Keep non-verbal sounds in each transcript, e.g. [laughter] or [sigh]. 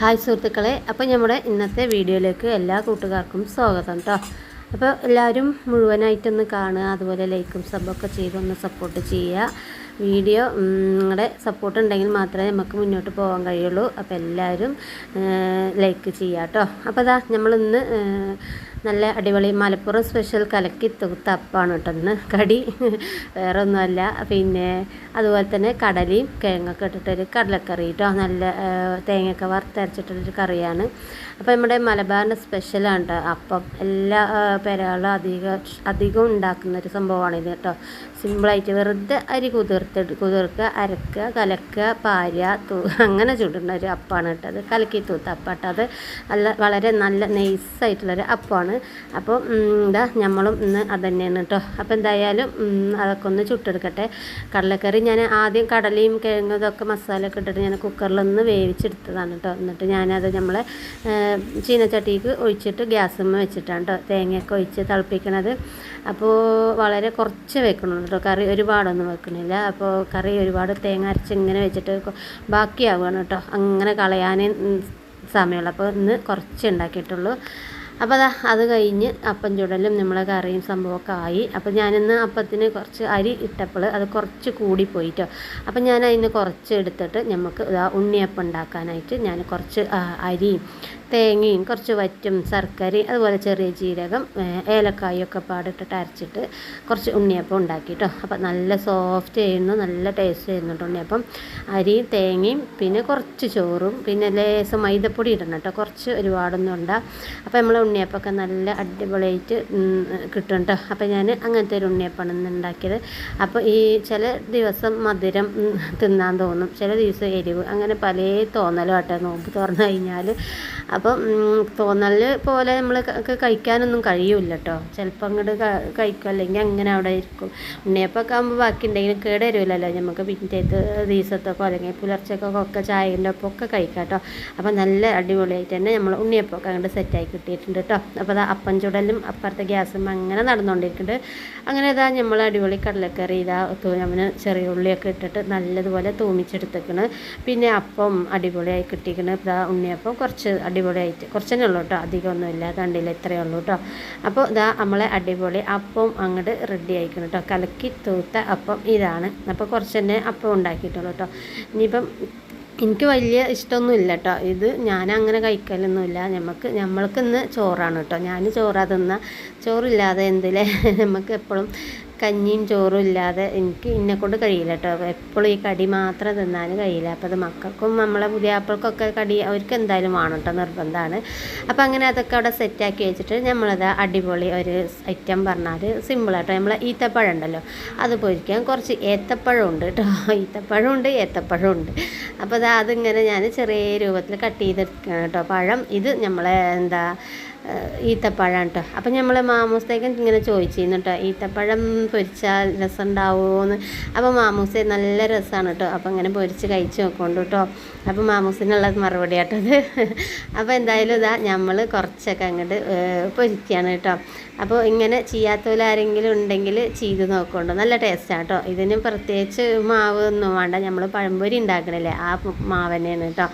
Hi സുഹൃത്തുക്കളെ അപ്പോൾ നമ്മുടെ ഇന്നത്തെ വീഡിയോയിലേക്ക് എല്ലാ കൂട്ടുകാർക്കും സ്വാഗതം കേട്ടോ അപ്പോൾ എല്ലാവരും മുഴുവനായിട്ടൊന്ന് കാണുക അതുപോലെ ലൈക്കും സബ്ബൊക്കെ ചെയ്തൊന്ന് സപ്പോർട്ട് ചെയ്യുക. വീഡിയോ നിങ്ങളുടെ സപ്പോർട്ട് ഉണ്ടെങ്കിൽ മാത്രമേ നമുക്ക് മുന്നോട്ട് പോകാൻ കഴിയുള്ളൂ. അപ്പോൾ എല്ലാവരും ലൈക്ക് ചെയ്യാം കേട്ടോ അപ്പോൾ അതാ നമ്മളിന്ന് നല്ല അടിപൊളി മലപ്പുറം സ്പെഷ്യൽ കലക്കി തൂത്ത അപ്പാണ് കേട്ടോ ഇന്ന്. കടി. വേറെ ഒന്നുമല്ല പിന്നെ അതുപോലെ തന്നെ കടലയും കിഴങ്ങൊക്കെ ഇട്ടിട്ടൊരു കടലക്കറി കേട്ടോ. നല്ല തേങ്ങയൊക്കെ വറുത്തരച്ചിട്ടുള്ളൊരു കറിയാണ്. അപ്പോൾ നമ്മുടെ മലബാറിന്റെ സ്പെഷ്യലാണ് കേട്ടോ. അപ്പം എല്ലാ പെരകളും അധികം അധികം ഉണ്ടാക്കുന്ന ഒരു സംഭവമാണ് ഇത് കേട്ടോ. സിമ്പിളായിട്ട് വെറുതെ അരി കുതിർത്തിട്ട് കുതിർക്കുക അരക്കുക കലക്കുക പാരുക തൂ അങ്ങനെ ചുടുന്ന ഒരു അപ്പമാണ് കേട്ടത് കലക്കി തൂത്ത അപ്പം കേട്ടോ അത് നല്ല വളരെ നല്ല നൈസായിട്ടുള്ളൊരു അപ്പമാണ് അപ്പോൾ ഇതാ നമ്മളും ഇന്ന് അത് തന്നെയാണ് കേട്ടോ അപ്പോൾ എന്തായാലും അതൊക്കെ ഒന്ന് ചുട്ടെടുക്കട്ടെ. കടലക്കറി ഞാൻ ആദ്യം കടലയും കിഴങ്ങും ഇതൊക്കെ മസാല ഒക്കെ ഇട്ടിട്ട് ഞാൻ കുക്കറിലൊന്ന് വേവിച്ചെടുത്തതാണ് കേട്ടോ എന്നിട്ട് ഞാനത് നമ്മളെ ചീനച്ചട്ടിക്ക് ഒഴിച്ചിട്ട് ഗ്യാസുമ്മ വെച്ചിട്ടാണ് കേട്ടോ തേങ്ങയൊക്കെ ഒഴിച്ച് തിളപ്പിക്കണത്. അപ്പോൾ വളരെ കുറച്ച് വെക്കണം കേട്ടോ കറി ഒരുപാടൊന്നും വെക്കണില്ല. അപ്പോൾ കറി ഒരുപാട് തേങ്ങ അരച്ച് ഇങ്ങനെ വെച്ചിട്ട് ബാക്കിയാവുകയാണ് കേട്ടോ അങ്ങനെ കളയാനേ സമയമുള്ളൂ. അപ്പോൾ ഇന്ന് കുറച്ച് ഉണ്ടാക്കിയിട്ടുള്ളൂ. അപ്പോൾ അതാ അത് കഴിഞ്ഞ് അപ്പം ചുടലും നമ്മളെ കറിയും സംഭവമൊക്കെ ആയി. അപ്പോൾ ഞാനിന്ന് അപ്പത്തിന് കുറച്ച് അരി ഇട്ടപ്പോൾ അത് കുറച്ച് കൂടിപ്പോയിട്ടോ അപ്പം ഞാൻ അതിന് കുറച്ച് എടുത്തിട്ട് നമുക്ക് ഉണ്ണിയപ്പം ഉണ്ടാക്കാനായിട്ട് ഞാൻ കുറച്ച് അരിയും തേങ്ങയും കുറച്ച് വറ്റും ശർക്കരയും അതുപോലെ ചെറിയ ജീരകം ഏലക്കായൊക്കെ പാടിട്ടിട്ട് അരച്ചിട്ട് കുറച്ച് ഉണ്ണിയപ്പം ഉണ്ടാക്കി കേട്ടോ അപ്പോൾ നല്ല സോഫ്റ്റ് ചെയ്യുന്നു നല്ല ടേസ്റ്റ് ചെയ്യുന്നുണ്ട് ഉണ്ണിയപ്പം. അരിയും തേങ്ങയും പിന്നെ കുറച്ച് ചോറും പിന്നെ ലേസം മൈദപ്പൊടി ഇടണം കേട്ടോ കുറച്ച് ഒരുപാടൊന്നും ഉണ്ടാകും അപ്പോൾ നമ്മൾ ഉണ്ണിയപ്പമൊക്കെ നല്ല അടിപൊളിയായിട്ട് കിട്ടും കേട്ടോ അപ്പോൾ ഞാൻ അങ്ങനത്തെ ഒരു ഉണ്ണിയപ്പമാണ് ഇന്ന് ഉണ്ടാക്കിയത്. അപ്പോൾ ഈ ചില ദിവസം മധുരം തിന്നാൻ തോന്നും. ചില ദിവസം എരിവ് അങ്ങനെ പല തോന്നലും ആട്ടെ. നോമ്പ് തുറന്നു കഴിഞ്ഞാൽ അപ്പം തോന്നൽ പോലെ നമ്മൾ കഴിക്കാനൊന്നും കഴിയൂല കേട്ടോ ചിലപ്പോൾ അങ്ങോട്ട് കഴിക്കും. അല്ലെങ്കിൽ അങ്ങനെ അവിടെ ഇരിക്കും. ഉണ്ണിയപ്പൊക്കെ ആകുമ്പോൾ ബാക്കി ഉണ്ടെങ്കിലും കേട് വരുമല്ലോ നമുക്ക് പിറ്റേത്ത് ദിവസത്തൊക്കെ അല്ലെങ്കിൽ പുലർച്ചക്കൊക്കെ ഒക്കെ ചായന്റെ ഒപ്പം ഒക്കെ കഴിക്കാം കേട്ടോ അപ്പോൾ നല്ല അടിപൊളിയായിട്ട് തന്നെ നമ്മൾ ഉണ്ണിയപ്പൊക്കെ അങ്ങോട്ട് സെറ്റായി കിട്ടിയിട്ടുണ്ട് കേട്ടോ അപ്പോൾ അത് അപ്പം ചുടലും അപ്പുറത്തെ ഗ്യാസും അങ്ങനെ നടന്നുകൊണ്ടിരിക്കുന്നുണ്ട് അങ്ങനെ ഇതാ നമ്മൾ അടിപൊളി കടലക്കറി ഇതാ തൂഞ്ഞമ്മന് ചെറിയ ഉള്ളിയൊക്കെ ഇട്ടിട്ട് നല്ലതുപോലെ തൂമിച്ചെടുത്തേക്കണ്. പിന്നെ അപ്പം അടിപൊളിയായി കിട്ടിയിരിക്കുന്നത് ഇതാ ഉണ്ണിയപ്പം. കുറച്ച് അടിപൊളിയായിട്ട്. കുറച്ച് തന്നെ ഉള്ളൂ കേട്ടോ. അധികമൊന്നുമില്ല കണ്ടില്ല? ഇത്രയേ ഉള്ളൂ കേട്ടോ. അപ്പോൾ ഇതാ നമ്മളെ അടിപൊളി അപ്പം അങ്ങോട്ട് റെഡി ആയിക്കണം കേട്ടോ. കലക്കി തൂത്ത അപ്പം ഇതാണ്. അപ്പോൾ കുറച്ച് തന്നെ അപ്പം ഉണ്ടാക്കിയിട്ടുള്ളൂ കേട്ടോ. ഇനിയിപ്പം എനിക്ക് വലിയ ഇഷ്ടമൊന്നും ഇല്ല കേട്ടോ. ഇത് ഞാൻ അങ്ങനെ കഴിക്കലൊന്നുമില്ല. നമുക്ക് നമ്മൾക്ക് ഇന്ന് ചോറാണ് കേട്ടോ. ഞാൻ ചോറാ തിന്ന ചോറില്ലാതെ എന്തിലെ? നമുക്ക് [laughs] എപ്പോഴും കഞ്ഞിയും ചോറും ഇല്ലാതെ എനിക്ക് ഇന്നെക്കൊണ്ട് കൊണ്ട് കഴിയില്ല കേട്ടോ എപ്പോഴും ഈ കടി മാത്രം തിന്നാൻ കഴിയില്ല. അപ്പോൾ അത് മക്കൾക്കും നമ്മളെ പുതിയാപ്പിൾക്കൊക്കെ കടി അവർക്ക് എന്തായാലും വേണം കേട്ടോ നിർബന്ധമാണ് അപ്പോൾ അങ്ങനെ അതൊക്കെ അവിടെ സെറ്റാക്കി വെച്ചിട്ട് നമ്മളത് അടിപൊളി ഒരു ഐറ്റം പറഞ്ഞാൽ സിമ്പിളാട്ടോ നമ്മളെ ഈത്തപ്പഴം ഉണ്ടല്ലോ അത് പൊരിക്കാൻ കുറച്ച് ഏത്തപ്പഴം ഉണ്ട് കേട്ടോ ഈത്തപ്പഴം ഉണ്ട് ഏത്തപ്പഴം ഉണ്ട്. അപ്പോൾ അത് അതിങ്ങനെ ഞാൻ ചെറിയ രൂപത്തിൽ കട്ട് ചെയ്തെടുക്കണം കേട്ടോ പഴം ഇത് നമ്മളെ എന്താ ഈത്തപ്പഴം കേട്ടോ അപ്പം നമ്മൾ മാമൂസത്തേക്ക് ഇങ്ങനെ ചോദിച്ചിരുന്നു കേട്ടോ ഈത്തപ്പഴം പൊരിച്ചാൽ രസം ഉണ്ടാവുമോയെന്ന് അപ്പോൾ മാമൂസ നല്ല രസമാണ് കേട്ടോ അപ്പോൾ അങ്ങനെ പൊരിച്ച് കഴിച്ച് നോക്കൊണ്ട് കേട്ടോ അപ്പോൾ മാമൂസിനുള്ള മറുപടി ആട്ടത് അപ്പോൾ എന്തായാലും ഇതാ നമ്മൾ കുറച്ചൊക്കെ അങ്ങോട്ട് പൊരിക്കുകയാണ് കേട്ടോ അപ്പോൾ ഇങ്ങനെ ചെയ്യാത്തവരാരെങ്കിലും ഉണ്ടെങ്കിൽ ചെയ്ത് നോക്കുന്നുണ്ട് നല്ല ടേസ്റ്റാണ് കേട്ടോ ഇതിന് പ്രത്യേകിച്ച് മാവ് ഒന്നും വേണ്ട. നമ്മൾ പഴംപൊരി ഉണ്ടാക്കണില്ലേ ആ മാവ് കേട്ടോ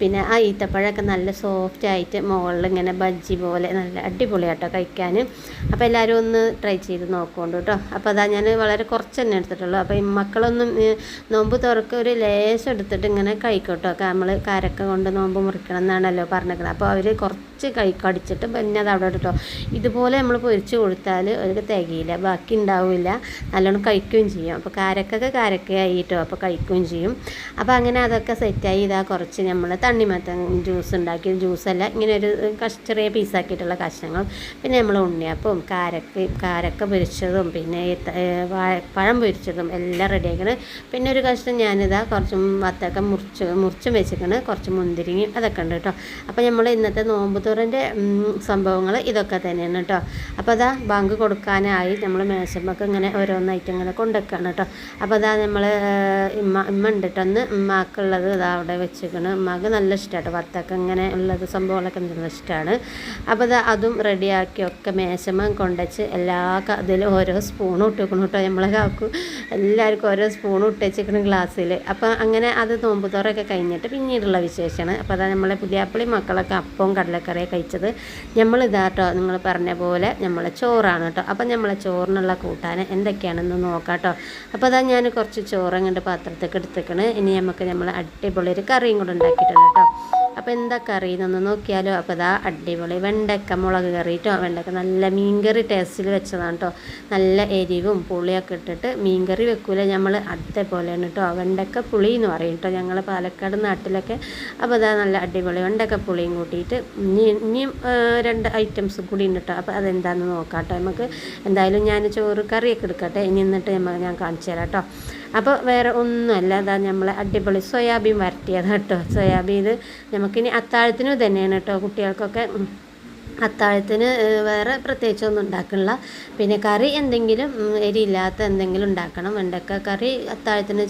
പിന്നെ ആ ഈത്തപ്പഴമൊക്കെ നല്ല സോഫ്റ്റ് ആയിട്ട് മുകളിൽ ഇങ്ങനെ ബജ്ജി പോലെ നല്ല അടിപൊളിയാട്ടോ കഴിക്കാൻ അപ്പോൾ എല്ലാവരും ഒന്ന് ട്രൈ ചെയ്ത് നോക്കുന്നുണ്ട് കേട്ടോ അപ്പോൾ അതാ ഞാൻ വളരെ കുറച്ച് തന്നെ എടുത്തിട്ടുള്ളൂ. അപ്പോൾ ഈ മക്കളൊന്നും നോമ്പ് തുറക്ക ഒരു ലേശം എടുത്തിട്ട് ഇങ്ങനെ കഴിക്കട്ടോ. നമ്മൾ കരക്ക കൊണ്ട് നോമ്പ് മുറിക്കണം എന്നാണല്ലോ പറഞ്ഞേക്കുന്നത്. അപ്പോൾ അവർ കുറച്ച് കഴി കടിച്ചിട്ട് പിന്നെ അത് അവിടെ ഇട്ടോ ഇതുപോലെ നമ്മൾ പൊരിച്ച് കൊടുത്താൽ അവർക്ക് തികയില്ല. ബാക്കി ഉണ്ടാവില്ല. നല്ലോണം കഴിക്കുകയും ചെയ്യും. അപ്പോൾ കാരക്കൊക്കെ കാരക്കയായി കേട്ടോ അപ്പോൾ കഴിക്കുകയും ചെയ്യും. അപ്പോൾ അങ്ങനെ അതൊക്കെ സെറ്റായി ഇതാ കുറച്ച് നമ്മൾ തണ്ണിമത്തൻ ജ്യൂസ് ഉണ്ടാക്കി. ജ്യൂസല്ല ഇങ്ങനെ ഒരു ചെറിയ പീസാക്കിയിട്ടുള്ള കഷ്ണങ്ങൾ പിന്നെ നമ്മൾ ഉണ്ണിയപ്പവും കാരക്ക കാരക്ക പൊരിച്ചതും പിന്നെ പഴം പൊരിച്ചതും എല്ലാം റെഡിയാക്കണം പിന്നെ ഒരു കഷ്ണം ഞാനിതാ കുറച്ച് വത്തക്ക മുറിച്ച് മുറിച്ചും വെച്ചിരിക്കണ് കുറച്ച് മുന്തിരിങ്ങയും അതൊക്കെ ഉണ്ട് കേട്ടോ. അപ്പോൾ നമ്മൾ ഇന്നത്തെ നോമ്പ് തുറന്റെ സംഭവങ്ങൾ ഇതൊക്കെ തന്നെയാണ് കേട്ടോ. അപ്പോൾ അതാ ബാങ്ക് കൊടുക്കാനായി നമ്മൾ മേശമ്മക്ക് ഇങ്ങനെ ഓരോന്നായിട്ട് ഇങ്ങനെ കൊണ്ടുവെക്കാണ് കേട്ടോ. അപ്പോൾ അതാ നമ്മൾ ഇമ്മ ഇമ്മ ഉണ്ട് കേട്ടോ ഒന്ന് ഉമ്മാക്കുള്ളത് ഇതാ അവിടെ വെച്ചിരിക്കണം. ഉമ്മാക്ക് നല്ല ഇഷ്ടമാണ് വത്തക്ക ഇങ്ങനെ ഉള്ളത് സംഭവങ്ങളൊക്കെ നല്ല ഇഷ്ടമാണ് അപ്പോൾ അതും റെഡിയാക്കി ഒക്കെ മേശമ കൊണ്ടുവച്ച് എല്ലാ ക- ഓരോ ഓരോ സ്പൂണും വെക്കണം കേട്ടോ നമ്മളെ കാക്കു എല്ലാവർക്കും ഓരോ സ്പൂണും ഇട്ടേച്ചിരിക്കണം ഗ്ലാസ്സിൽ അപ്പം അങ്ങനെ അത് നോമ്പ് തുറയൊക്കെ കഴിഞ്ഞിട്ട് പിന്നീടുള്ള വിശേഷമാണ്. അപ്പോൾ അതാ നമ്മളെ പുതിയാപ്പിളി മക്കളൊക്കെ അപ്പവും കടലക്കറിയും കഴിച്ചത്. നമ്മളിതാട്ടോ നിങ്ങൾ പറഞ്ഞ പോലെ നമ്മളെ ചോറാണ് കേട്ടോ അപ്പം നമ്മളെ ചോറിനുള്ള കൂട്ടാൻ എന്തൊക്കെയാണെന്ന് നോക്കാം കേട്ടോ അപ്പോൾ അതാ ഞാൻ കുറച്ച് ചോറ് അങ്ങോട്ട് പാത്രത്തേക്ക് എടുത്തേക്കണ്. ഇനി നമുക്ക് നമ്മൾ അടിപൊളി ഒരു കറിയും കൂടെ ഉണ്ടാക്കിയിട്ടുണ്ട് കേട്ടോ അപ്പോൾ എന്താ കറി എന്നൊന്ന് നോക്കിയാലോ. അപ്പോൾ ഇതാ അടിപൊളി. വെണ്ടക്ക മുളക് കറി കേട്ടോ വെണ്ടക്ക നല്ല മീൻകറി ടേസ്റ്റിൽ വെച്ചതാണ് കേട്ടോ നല്ല എരിവും പുളിയൊക്കെ ഇട്ടിട്ട് മീൻകറി വെക്കൂല നമ്മൾ അതേപോലെയാണ് പോലെയാണ് കേട്ടോ വെണ്ടക്ക പുളി എന്ന് പറയും കേട്ടോ ഞങ്ങൾ പാലക്കാട് നാട്ടിലൊക്കെ. അപ്പോൾ ഇതാ നല്ല അടിപൊളി. വെണ്ടക്ക പുളിയും കൂട്ടിയിട്ട് ഇനി ഇനിയും രണ്ട് ഐറ്റംസ് കൂടി ഉണ്ട് കേട്ടോ അപ്പോൾ അതെന്താണെന്ന് നോക്കാം കേട്ടോ നമുക്ക് എന്തായാലും ഞാൻ ചോറ് കറിയൊക്കെ എടുക്കട്ടെ. ഇനി എന്നിട്ട് ഞാൻ കാണിച്ചു തരാം കേട്ടോ അപ്പോൾ വേറെ ഒന്നുമല്ല. അതാ നമ്മൾ അടിപൊളി സോയാബീൻ വരട്ടിയത് കേട്ടോ സോയാബീൻ നമുക്കിനി അത്താഴത്തിനും തന്നെയാണ് കേട്ടോ കുട്ടികൾക്കൊക്കെ. അത്താഴത്തിന് വേറെ പ്രത്യേകിച്ചൊന്നും ഉണ്ടാക്കണില്ല. പിന്നെ കറി എന്തെങ്കിലും എരിയില്ലാത്ത എന്തെങ്കിലും ഉണ്ടാക്കണം. വെണ്ടക്ക കറി അത്താഴത്തിന്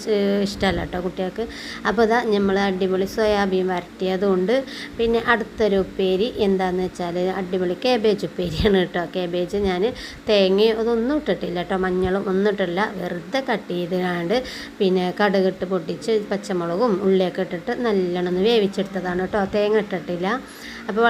ഇഷ്ടമല്ല കേട്ടോ കുട്ടികൾക്ക്. അപ്പോൾ ഇതാ നമ്മൾ അടിപൊളി സോയാബീൻ വരട്ടിയതുകൊണ്ട് പിന്നെ അടുത്തൊരു ഉപ്പേരി എന്താണെന്ന് വെച്ചാൽ അടിപൊളി കേബേജ് ഉപ്പേരിയാണ് കേട്ടോ. കേബേജ് ഞാൻ തേങ്ങയും അതൊന്നും ഇട്ടിട്ടില്ല കേട്ടോ. മഞ്ഞളും ഒന്നും ഇട്ടില്ല വെറുതെ കട്ട് ചെയ്തിട്ടാണ്ട് പിന്നെ കടുകിട്ട് പൊട്ടിച്ച് പച്ചമുളകും ഉള്ളിയൊക്കെ ഇട്ടിട്ട് നല്ലോണം വേവിച്ചെടുത്തതാണ് കേട്ടോ. തേങ്ങ ഇട്ടിട്ടില്ല. അപ്പോൾ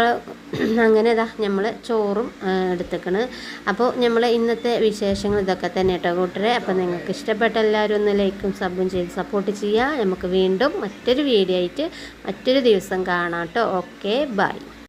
അങ്ങനെ ഇതാ നമ്മൾ ചോറും എടുത്തേക്കണ്. അപ്പോൾ നമ്മൾ ഇന്നത്തെ വിശേഷങ്ങൾ ഇതൊക്കെ തന്നെ കേട്ടോ കൂട്ടരെ. അപ്പോൾ നിങ്ങൾക്ക് ഇഷ്ടപ്പെട്ട എല്ലാവരും ഒന്ന് ലൈക്കും സബും ചെയ്ത് സപ്പോർട്ട് ചെയ്യുക നമുക്ക് വീണ്ടും മറ്റൊരു വീഡിയോ ആയിട്ട് മറ്റൊരു ദിവസം കാണാം കേട്ടോ ഓക്കെ ബൈ.